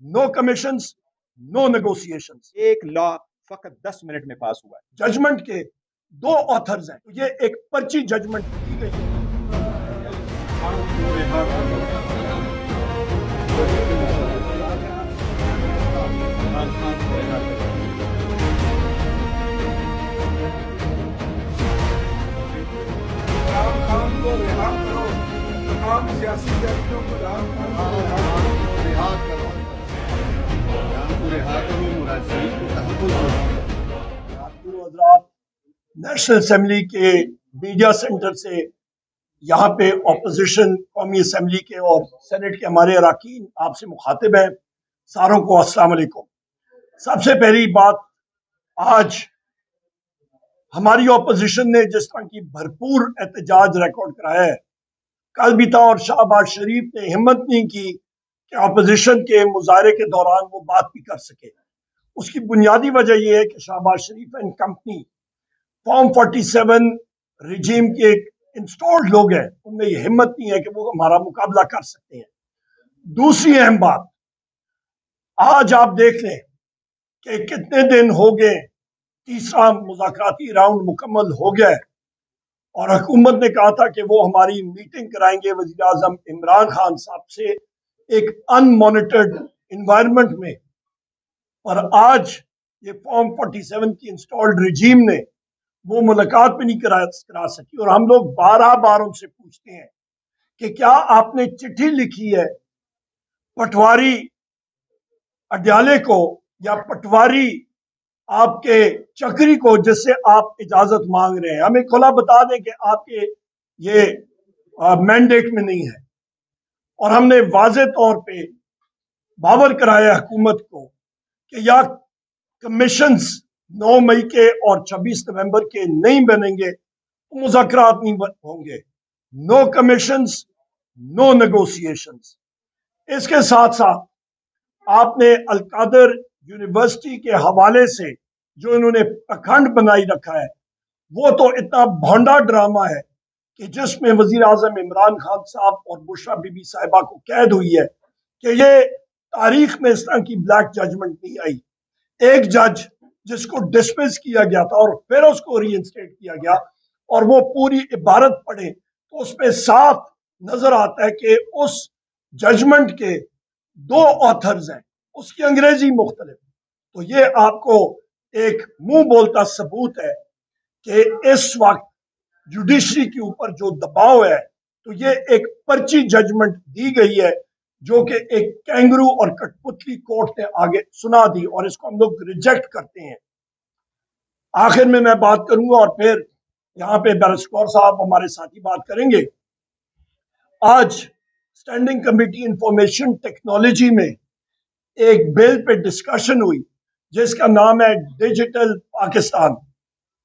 نو commissions نو negotiations ایک لا فقط دس minute میں پاس ہوا ہے۔ ججمنٹ کے دو آتھرز ہیں۔ یہ ایک پرچی ججمنٹ کی گئی۔ ہے کو رہا کرو تمام سیاسی کو عمران خان خواتین حضرات نیشنل اسمبلی کے میڈیا سینٹر سے یہاں پہ اپوزیشن قومی اسمبلی کے اور سینٹ کے ہمارے اراکین آپ سے مخاطب ہیں۔ ساروں کو السلام علیکم۔ سب سے پہلی بات، آج ہماری اپوزیشن نے جس طرح کی بھرپور احتجاج ریکارڈ کرایا ہے، کل بھی تھا اور شہباز شریف نے ہمت نہیں کی کہ اپوزیشن کے مظاہرے کے دوران وہ بات بھی کر سکے۔ اس کی بنیادی وجہ یہ ہے کہ Shahbaz Sharif and company form forty seven regime کے ایک انسٹالڈ لوگ ہیں۔ ان میں یہ ہمت نہیں ہے کہ وہ ہمارا مقابلہ کر سکتے ہیں۔ دوسری اہم بات، آج آپ دیکھ لیں کہ کتنے دن ہو گئے، تیسرا مذاکراتی راؤنڈ مکمل ہو گیا ہے۔ اور حکومت نے کہا تھا کہ وہ ہماری میٹنگ کرائیں گے وزیر اعظم عمران خان صاحب سے ایک ان مانیٹرڈ انوائرمنٹ میں۔ اور آج یہ فارم فورٹی سیون کی انسٹالڈ رجیم نے وہ ملاقات بھی نہیں کرا کرا سکی اور ہم لوگ بارہ بار ان سے پوچھتے ہیں کہ کیا آپ نے چٹھی لکھی ہے پٹواری اڈیالے کو یا پٹواری آپ کے چکری کو جس سے آپ اجازت مانگ رہے ہیں؟ ہمیں کھلا بتا دیں کہ آپ کے یہ مینڈیٹ میں نہیں ہے اور ہم نے واضح طور پہ باور کرایا حکومت کو کہ یا کمیشنز نو مئی کے اور چھبیس نومبر کے نہیں بنیں گے تو مذاکرات نہیں ہوں گے۔ نو کمیشنز نو نیگوسیشنز اس کے ساتھ ساتھ آپ نے القادر یونیورسٹی کے حوالے سے جو انہوں نے پکھنڈ بنائی رکھا ہے، وہ تو اتنا بھونڈا ڈرامہ ہے کہ جس میں وزیر اعظم عمران خان صاحب اور بشرا بی بی صاحبہ کو قید ہوئی ہے کہ یہ تاریخ میں اس طرح کی بلیک ججمنٹ نہیں آئی۔ ایک جج جس کو ڈسمس کیا گیا تھا اور پھر اس کو ری انسٹیٹ کیا گیا اور وہ پوری عبارت پڑھے تو اس میں صاف نظر آتا ہے کہ اس ججمنٹ کے دو آتھرز ہیں۔ اس کی انگریزی مختلف تو یہ آپ کو ایک منہ بولتا ثبوت ہے کہ اس وقت جوڈیشری کے اوپر جو دباؤ ہے تو یہ ایک پرچی ججمنٹ دی گئی ہے۔ جو کہ ایک کینگرو اور کٹپتلی کورٹ نے آگے سنا دی اور اس کو ہم لوگ ریجیکٹ کرتے ہیں۔ آخر میں میں بات کروں گا اور پھر یہاں پہ بیرسکور صاحب ہمارے ساتھی بات کریں گے۔ آج اسٹینڈنگ کمیٹی انفارمیشن ٹیکنالوجی میں ایک بل پہ ڈسکشن ہوئی جس کا نام ہے ڈیجیٹل پاکستان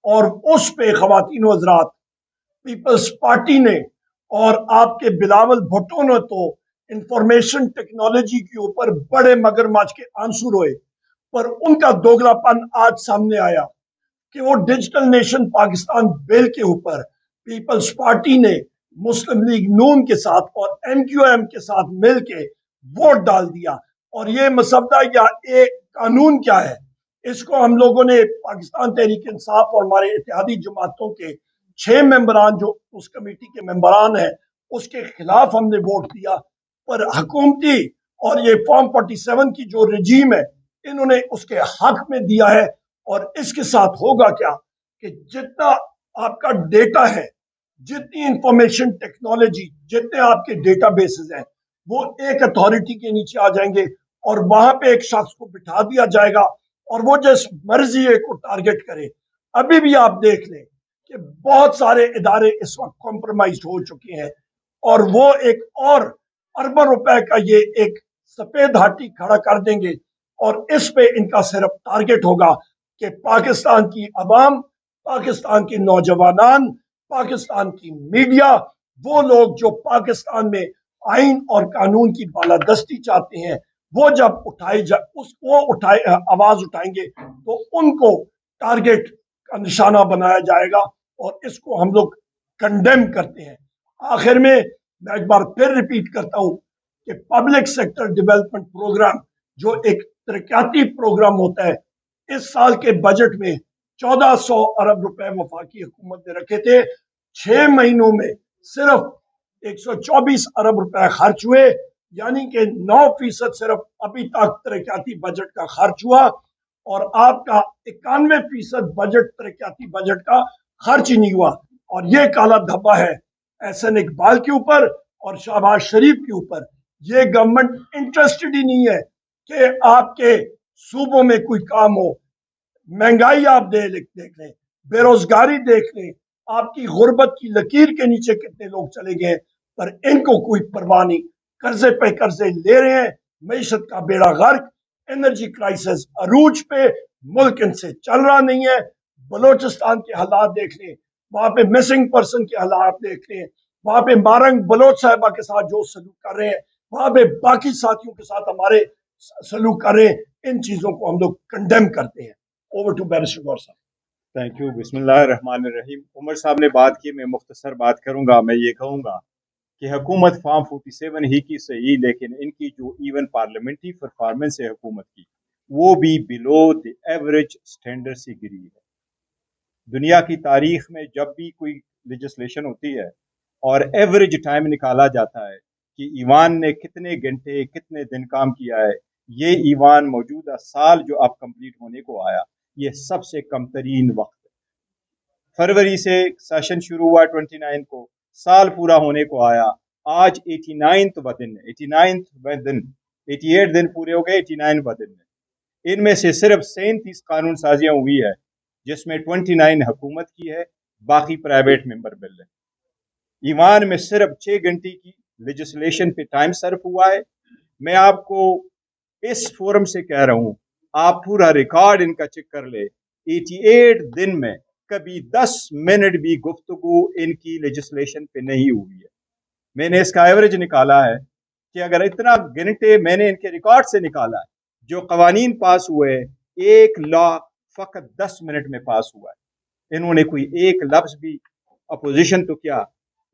اور اس پہ خواتین و حضرات پیپلز پارٹی نے اور آپ کے بلاول بھٹو نے تو انفارمیشن ٹیکنالوجی کے اوپر بڑے مگر مچ کے آنسر ہوئے پر ان کا دوگلا پن آج سامنے آیا کہ وہ ڈیجیٹل نیشن پاکستان بل کے اوپر پیپلز پارٹی نے مسلم لیگ نون کے ساتھ اور ایم کیو ایم کے ساتھ مل کے ووٹ ڈال دیا۔ اور یہ مسودہ یا ایک قانون کیا ہے؟ اس کو ہم لوگوں نے پاکستان تحریک انصاف اور ہمارے اتحادی جماعتوں کے چھ ممبران، جو اس کمیٹی کے ممبران ہیں، اس کے خلاف ہم نے ووٹ دیا۔ پر حکومتی اور یہ فارم فورٹی سیون کی جو رجیم ہے، انہوں نے اس کے حق میں دیا ہے۔ اور اس کے ساتھ ہوگا کیا کہ جتنا آپ کا ڈیٹا ہے، جتنی انفارمیشن ٹیکنالوجی، جتنے آپ کے ڈیٹا بیسز ہیں، وہ ایک اتھارٹی کے نیچے آ جائیں گے۔ اور وہاں پہ ایک شخص کو بٹھا دیا جائے گا اور وہ جس مرضی کو ٹارگٹ کرے۔ ابھی بھی آپ دیکھ لیں کہ بہت سارے ادارے اس وقت کمپرومائز ہو چکے ہیں۔ اور وہ ایک اور اربوں روپے کا یہ ایک سفید ہاتھی کھڑا کر دیں گے اور اس پہ ان کا صرف ٹارگٹ ہوگا کہ پاکستان کی عوام، پاکستان کے نوجوانان، پاکستان کی میڈیا، وہ لوگ جو پاکستان میں آئین اور قانون کی بالادستی چاہتے ہیں، وہ جب اٹھائے جا، اس کو اٹھائے آواز اٹھائیں گے تو ان کو ٹارگٹ کا نشانہ بنایا جائے گا اور اس کو ہم لوگ کنڈیم کرتے ہیں۔ آخر میں میں ایک بار پھر ریپیٹ کرتا ہوں کہ پبلک سیکٹر ڈیولپمنٹ پروگرام جو ایک ترقیاتی پروگرام ہوتا ہے، اس سال کے بجٹ میں چودہ سو ارب روپے وفاقی حکومت نے رکھے تھے۔ چھ مہینوں میں صرف ایک سو چوبیس ارب روپے خرچ ہوئے یعنی کہ نو فیصد صرف ابھی تک ترقیاتی بجٹ کا خرچ ہوا اور آپ کا اکانوے فیصد بجٹ ترقیاتی بجٹ کا خرچ ہی نہیں ہوا۔ اور یہ کالا دھبا ہے احسن اقبال کے اوپر اور شہباز شریف کے اوپر۔ یہ گورنمنٹ انٹرسٹڈ ہی نہیں ہے کہ آپ کے صوبوں میں کوئی کام ہو۔ مہنگائی آپ دے دیکھ لیں بے روزگاری دیکھ لیں۔ آپ کی غربت کی لکیر کے نیچے کتنے لوگ چلے گئے پر ان کو کوئی پرواہ نہیں۔ قرضے پہ قرضے لے رہے ہیں، معیشت کا بیڑا غرق۔ انرجی کرائسس عروج پہ ملک ان سے چل رہا نہیں ہے۔ بلوچستان کے حالات دیکھ لیں۔ وہاں پہ مسنگ پرسن کے حالات دیکھ رہے ہیں۔ وہاں پہ مارنگ بلوچ صاحبہ کے ساتھ جو سلوک کر رہے ہیں، وہاں پہ باقی ساتھیوں کے ساتھ ہمارے سلوک کر رہے ہیں۔ ان چیزوں کو ہم لوگ کنڈیم کرتے ہیں۔ اوور ٹو بیرسٹر گور صاحب۔ تھینک یو بسم اللہ الرحمن الرحیم عمر صاحب نے بات کی، میں مختصر بات کروں گا۔ میں یہ کہوں گا کہ حکومت فارم فورٹی سیون ہی کی صحیح، لیکن ان کی جو ایون پارلیمنٹری پرفارمنس ہے حکومت کی، وہ بھی بلو دی ایوریج سٹینڈر سے گری ہے۔ دنیا کی تاریخ میں جب بھی کوئی لیجسلیشن ہوتی ہے اور ایوریج ٹائم نکالا جاتا ہے کہ ایوان نے کتنے گھنٹے، کتنے دن کام کیا ہے، یہ ایوان موجودہ سال جو اب کمپلیٹ ہونے کو آیا، یہ سب سے کم ترین وقت ہے۔ فروری سے سیشن شروع ہوا ٹوئنٹی نائن کو، سال پورا ہونے کو آیا۔ آج ایٹی نائنتھ و دن ایٹی نائنتھ دن۔ ایٹی ایٹ دن پورے ہو گئے ایٹی نائن بدن دن ان میں سے صرف سینتیس قانون سازیاں ہوئی ہے جس میں 29 حکومت کی ہے، باقی پرائیویٹ ممبر بل ہے ایوان میں صرف چھ گھنٹے کی لیجسلیشن پہ ٹائم صرف ہوا ہے۔ میں آپ کو اس فورم سے کہہ رہا ہوں، آپ پورا ریکارڈ ان کا چیک کر لے۔ ایٹی ایٹ دن میں کبھی دس منٹ بھی گفتگو ان کی لیجسلیشن پہ نہیں ہوئی ہے۔ میں نے اس کا ایوریج نکالا ہے کہ اگر اتنا گھنٹے میں نے ان کے ریکارڈ سے نکالا ہے جو قوانین پاس ہوئے، ایک لاکھ فقط دس منٹ میں پاس ہوا ہے۔ انہوں نے کوئی ایک لفظ بھی اپوزیشن تو کیا؟